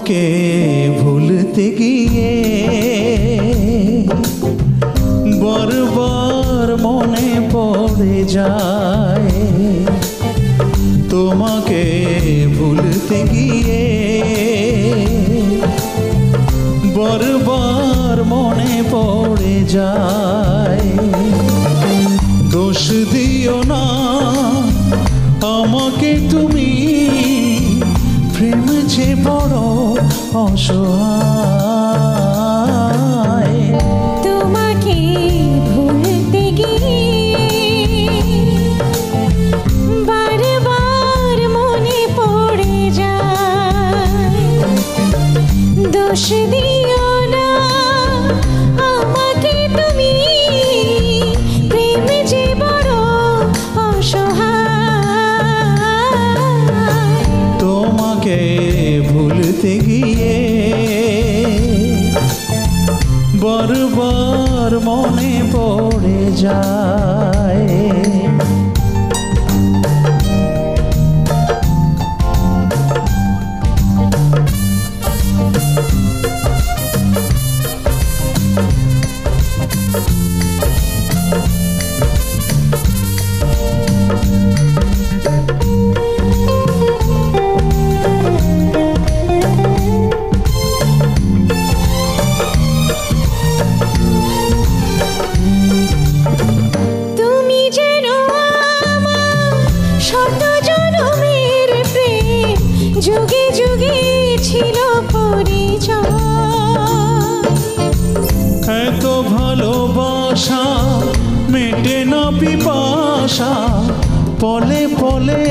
তোমাকে ভুলতে গিয়ে বারবার মনে পড়ে যায়। তোমাকে ভুলতে গিয়ে বারবার মনে পড়ে যায়। দোষ দিও না, আমাকে তুমি যে বড় বরবার বারবার মনে পড়ে যায়। যুগে যুগে ছিল পরিচয়। এত ভালোবাসা মেটে না পিপাসা পলে পলে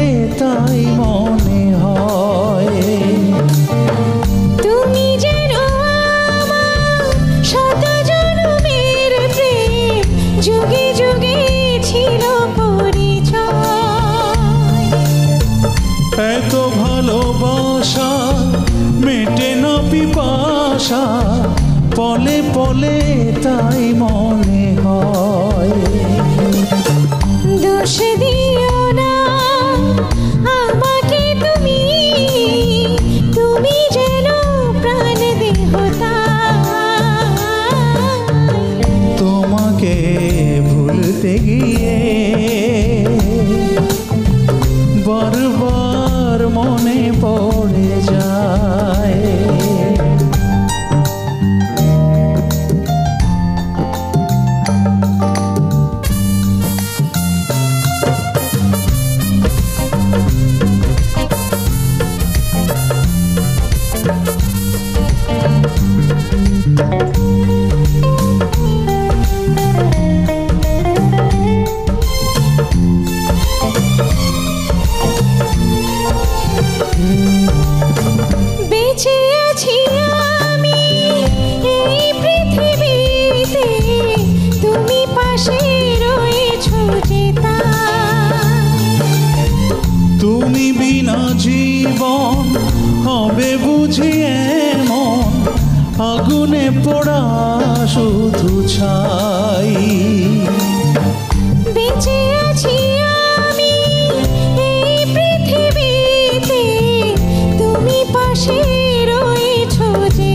পিপাসা পলে পলে তাই মনে হয়। দোষ দিও না আমাকে তুমি তুমি যেন প্রাণ দেহতা তোমাকে ভুলতে গিয়ে বুঝি এমন আগুনে পোড়া শুধু ছাই। বেঁচে আছি আমি এই পৃথিবীতে তুমি পাশে রয়েছো যে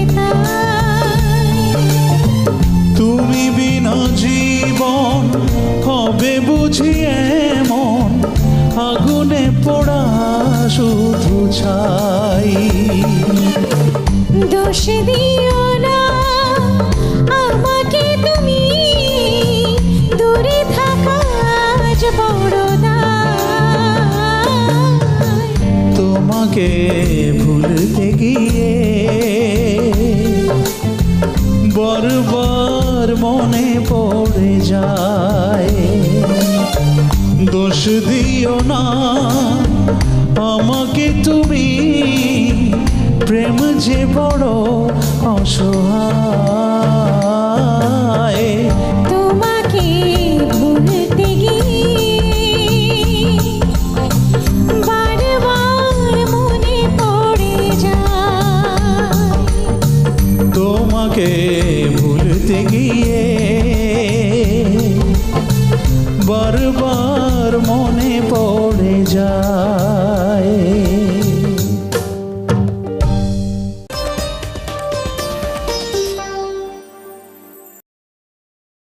তুমি বিনা জীবন হবে বুঝি এমন আগুনে পোড়া শুধু ছাই। তোমাকে ভুলতে গিয়ে বরবার মনে পড়ে যায়। দোষ দিও না, আমাকে তুমি প্রেম যে বড় অসহায়। যায়